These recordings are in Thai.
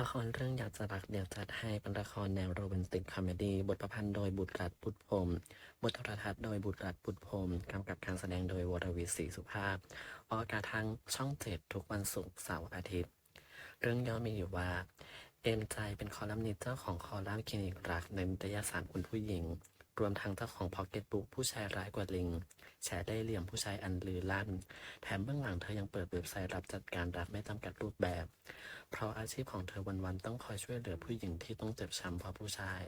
ละครเรื่องอยากจะรักเดี๋ยวจัดให้เป็นละครแนวโรแมนติกคอมเมดี้บทประพันธ์โดยบุตรรัตน์พุตรพรมบทโทรทัศน์โดยบุตรรัตน์พุตรพรมกำกับการแสดงโดยวรวิศรีสุภาพ ออกอากาศทางช่องเจ็ดทุกวันศุกร์เสาร์อาทิตย์ เรื่องย่อมีอยู่ว่า เอ็มใจเป็นคอลัมนิสต์เจ้าของคอลัมน์คลินิกรักในนิตยสารคุณผู้หญิง รวมทั้งเจ้าของพ็อกเก็ตบุ๊กผู้ชายร้ายกว่าลิง แฉได้เหลี่ยมผู้ชายอันลือลั่น แถมเบื้องหลังเธอยังเปิดเว็บไซต์รับจัดการรักไม่จำกัดรูปแบบ เพราะอาชีพของเธอวันๆต้องคอยช่วยเหลือผู้หญิงที่ต้องเจ็บช้ำเพราะผู้ชาย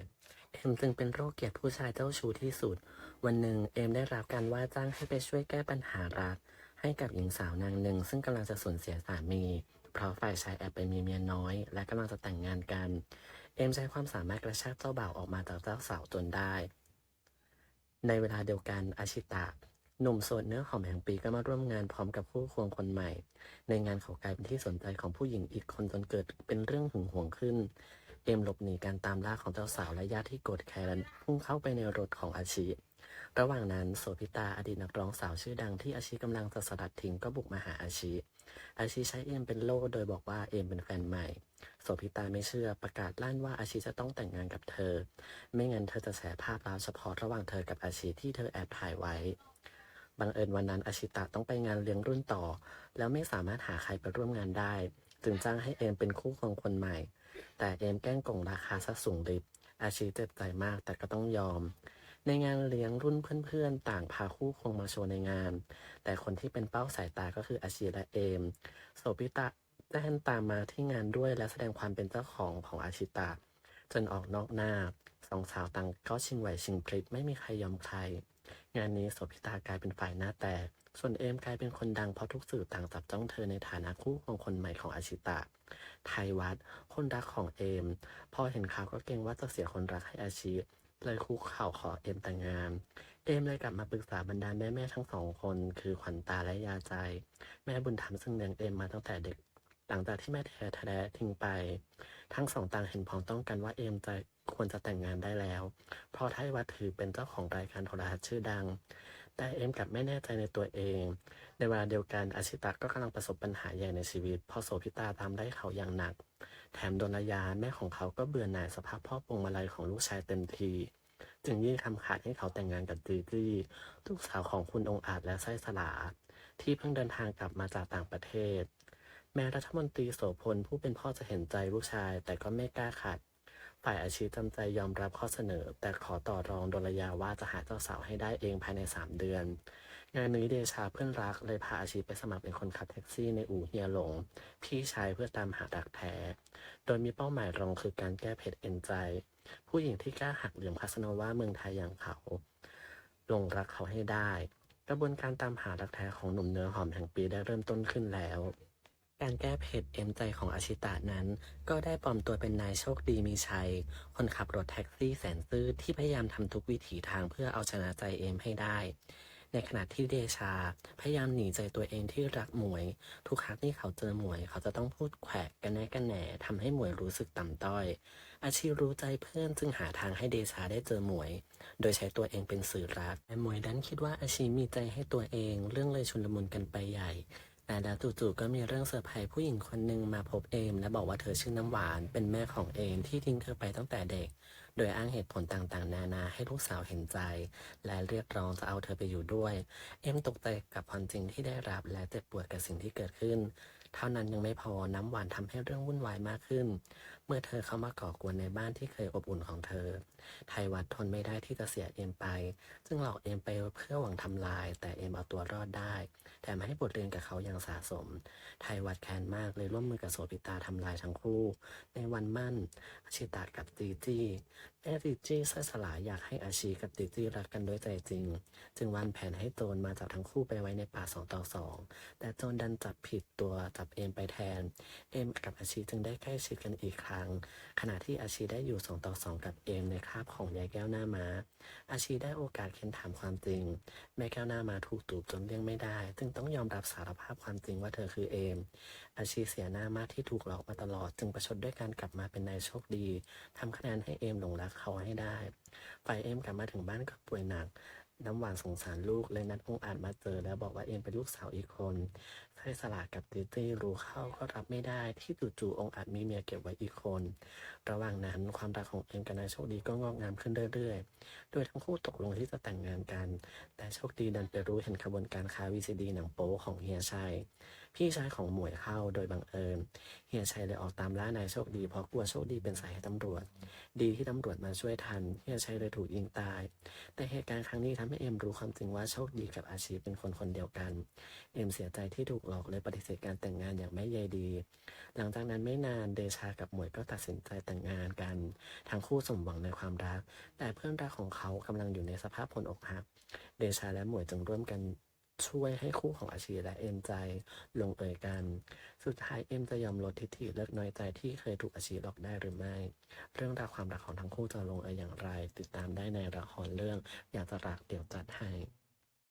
เอมจึงเป็นโรคเกลียดผู้ชายเจ้าชู้ที่สุด วันหนึ่งเอมได้รับการว่าจ้างให้ไปช่วยแก้ปัญหารัก ให้กับหญิงสาวนางหนึ่ง ซึ่งกำลังจะสูญเสียสามี เพราะฝ่ายชายแอบไปมีเมียน้อย และกำลังจะแต่งงานกัน เอมใช้ความสามารถกระชากเจ้าบ่าวออกมาจากเจ้าสาวจนได้ ในเวลาเดียวกันอาชิตะหนุ่มโสดเนื้อหอมแห่งปีก็มาร่วมงานพร้อมกับคู่ควงคนใหม่ ในงานเขากลายเป็นที่สนใจของผู้หญิงอีกคนจนเกิดเป็นเรื่องหึงหวงขึ้น เอมหลบหนีการตามล่าของเจ้าสาวและญาติที่โกรธแค้นพุ่งเข้าไปในรถของอาชิ ระหว่างนั้นโสภิตาอดีตนักร้องสาวชื่อดังที่อาชิกำลังจะสลัดทิ้งก็บุกมาหาอาชิอาชิใช้เอ็มเป็นโล่โดยบอกว่าเอ็มเป็นแฟนใหม่โสภิตาไม่เชื่อประกาศลั่นว่าอาชิจะต้องแต่งงานกับเธอ ไม่งั้นเธอจะแฉภาพลับเฉพาะระหว่างเธอกับอาชิที่เธอแอบถ่ายไว้บังเอิญวันนั้นอาชิตะต้องไปงานเลี้ยงรุ่นต่อ แล้วไม่สามารถหาใครไปร่วมงานได้ จึงจ้างให้เอมเป็นคู่ของคนใหม่ แต่เอมแกล้งโกงราคาซะสูงริบอาชีเจ็บใจมากแต่ก็ต้องยอม ในงานเลี้ยงรุ่นเพื่อนๆ ต่างพาคู่คงมาโชว์ในงาน แต่คนที่เป็นเป้าสายตาก็คืออาชีและเอม โสภิตะได้นตามมาที่งานด้วยและแสดงความเป็นเจ้าของของอาชิตะ จนออกนอกหน้าสองสาวต่างก็ชิงไหวชิงพลิบไม่มีใครยอมใคร งานนี้โสภิตากลายเป็นฝ่ายหน้าแตกส่วนเอมกลายเป็นคนดังเพราะทุกสื่อต่างจับจ้องเธอในฐานะคู่ของคนใหม่ของอาชิตะ ไทยวัด คนรักของเอม พอเห็นข่าวก็เกรงว่าจะเสียคนรักให้อาชิ เลยคุกเข่าขอเอ็มแต่งงาน เอมเลยกลับมาปรึกษาบรรดาแม่แม่ทั้งสองคน คือขวัญตาและยาใจ แม่บุญธรรมซึ่งเลี้ยงเอมมาตั้งแต่เด็ก หลังจากที่แม่แท้แท้ทิ้งไป ทั้งสองต่างเห็นพ้องต้องกันว่าเอมจะควรจะแต่งงานได้แล้ว เพราะไทยวัดถือเป็นเจ้าของรายการโทรทัศน์ชื่อดัง แต่เอมกลับไม่แน่ใจในตัวเอง ในเวลาเดียวกันอาชิตะก็กำลังประสบปัญหาใหญ่ในชีวิตเพราะโสภิตาตามได้เขาอย่างหนัก แถมโดนยาแม่ของเขาก็เบื่อหน่ายสภาพพ่อปงมาลัยของลูกชายเต็มทีจึงยื่นคำขาดให้เขาแต่งงานกับจีจี้ลูกสาวของคุณองอาจและไส้สลา ที่เพิ่งเดินทางกลับมาจากต่างประเทศ แม้รัฐมนตรีโสพลผู้เป็นพ่อจะเห็นใจลูกชาย แต่ก็ไม่กล้าขัด ฝ่ายอาชีพจำใจยอมรับข้อเสนอ แต่ขอต่อรองโดนระยาว่าจะหาเจ้าสาวให้ได้เองภายใน3เดือน งานนี้เดชาเพื่อนรักเลยพาอาชีพไปสมัครเป็นคนขับแท็กซี่ในอู่เฮียหลง พี่ชายเพื่อตามหารักแท้ โดยมีเป้าหมายรองคือการแก้เผ็ดเอ็นใจ ผู้หญิงที่กล้าหักเหลี่ยมคาสโนวาเมืองไทยอย่างเขาหลงรักเขาให้ได้ กระบวนการตามหารักแท้ของหนุ่มเนื้อหอมแห่งปีได้เริ่มต้นขึ้นแล้วการแก้เผ็ดเอ็มใจของอาชิตะนั้น ก็ได้ปลอมตัวเป็นนายโชคดีมีชัย คนขับรถแท็กซี่แสนซื่อที่พยายามทำทุกวิถีทางเพื่อเอาชนะใจเอมให้ได้ ในขณะที่เดชา พยายามหนีใจตัวเองที่รักหมวย ทุกครั้งที่เขาเจอหมวย เขาจะต้องพูดแขวะกันแน่กันแหน่ทำให้หมวยรู้สึกต่ำต้อย อาชีรู้ใจเพื่อนจึงหาทางให้เดชาได้เจอหมวย โดยใช้ตัวเองเป็นสื่อรักแต่หมวยดันคิดว่าอาชีมีใจให้ตัวเอง เรื่องเลยชุลมุนกันไปใหญ่ แต่แล้วจู่ๆก็มีเรื่องเซอร์ไพรส์ผู้หญิงคนหนึ่งมาพบเอม และบอกว่าเธอชื่อน้ำหวาน เป็นแม่ของเอมที่ทิ้งเธอไปตั้งแต่เด็ก โดยอ้างเหตุผลต่างๆ นานาให้ลูกสาวเห็นใจ และเรียกร้องจะเอาเธอไปอยู่ด้วย เอมตกใจกับความจริงที่ได้รับและเจ็บปวดกับสิ่งที่เกิดขึ้น เท่านั้นยังไม่พอน้ำหวานทำให้เรื่องวุ่นวายมากขึ้น มื่อเธอเข้ามาก่อกวนในบ้านที่เคยอบอุ่นของเธอ ไทยวัดทนไม่ได้ที่จะเสียเอ็มไป จึงหลอกเอ็มไปเพื่อหวังทำลาย แต่เอ็มเอาตัวรอดได้ แถมให้บทเรียนกับเขาอย่างสะสม ไทยวัดแค้นมากเลยร่วมมือกับโสภิตาทำลายทั้งคู่ ในวันมั่นอาชิตากับจีจี้แม่จีจี้สสลายอยากให้อาชีกับจีจี้รักกันด้วยใจจริง จึงวางแผนให้โจรมาจับทั้งคู่ไปไว้ในป่าสองต่อสองแต่โจรดันจับผิดตัวจับเอ็มไปแทน เอ็มกับอาชีจึงได้ใกล้ชิดกันอีกครั้งขณะที่อาชีได้อยู่สองต่อสองกับเอมในคาบของยายแก้วหน้าม้า อาชีได้โอกาสเค้นถามความจริง แม่แก้วหน้ามาถูกตูบจนเลี่ยงไม่ได้ จึงต้องยอมรับสารภาพความจริงว่าเธอคือเอม อาชีเสียหน้ามากที่ถูกหลอกมาตลอด จึงประชดด้วยการกลับมาเป็นนายโชคดีทำคะแนนให้เอมหลงรักเขาให้ได้ ฝ่ายเอมกลับมาถึงบ้านก็ป่วยหนักน้ำหวานสงสารลูกเลยนัดองค์อาจมาเจอแล้วบอกว่าเอมเป็นลูกสาวอีกคนแฟให้สลากกับติตี้รู้เข้าก็รับไม่ได้ที่จู่ๆองค์อาจมีเมียเก็บไว้อีกคน ระหว่างนั้นความรักของเอ็มกับนายโชคดีก็งอกงามขึ้นเรื่อยๆ โดยทั้งคู่ตกลงที่จะแต่งงานกัน แต่โชคดีดันไปรู้เห็นขบวนการค้าวีซีดีหนังโป๊ของเฮียชัย พี่ชายของหมวยเข้าโดยบังเอิญ เฮียชัยเลยออกตามล่านายโชคดีเพราะกลัวโชคดีเป็นสายให้ตำรวจ ดีที่ตำรวจมาช่วยทัน เฮียชัยเลยถูกยิงตาย แต่เหตุการณ์ครั้งนี้ทำให้เอ็มรู้ความจริงว่าโชคดีกับอาชีพเป็นคนคนเดียวกัน เอ็มเสียใจที่ถูกหลอกเลยปฏิเสธการแต่งงานอย่างไม่ใยดี หลังจากนั้นไม่นานเดชากับหมวยก็ตัดสินใจแต่งงานกัน ทั้งคู่สมหวังในความรัก แต่เพื่อนรักของเขากำลังอยู่ในสภาพคนอกหัก เดชาและหมวยจึงร่วมกันช่วยให้คู่ของอาชีและเอ็มใจลงเอยกัน สุดท้ายเอ็มจะยอมลดทิฐิเลิกน้อยใจที่เคยถูกอาชีหลอกได้หรือไม่ เรื่องราวความรักของทั้งคู่จะลงเอยอย่างไร ติดตามได้ในละครเรื่องอยากจะรักเดี๋ยวจัดให้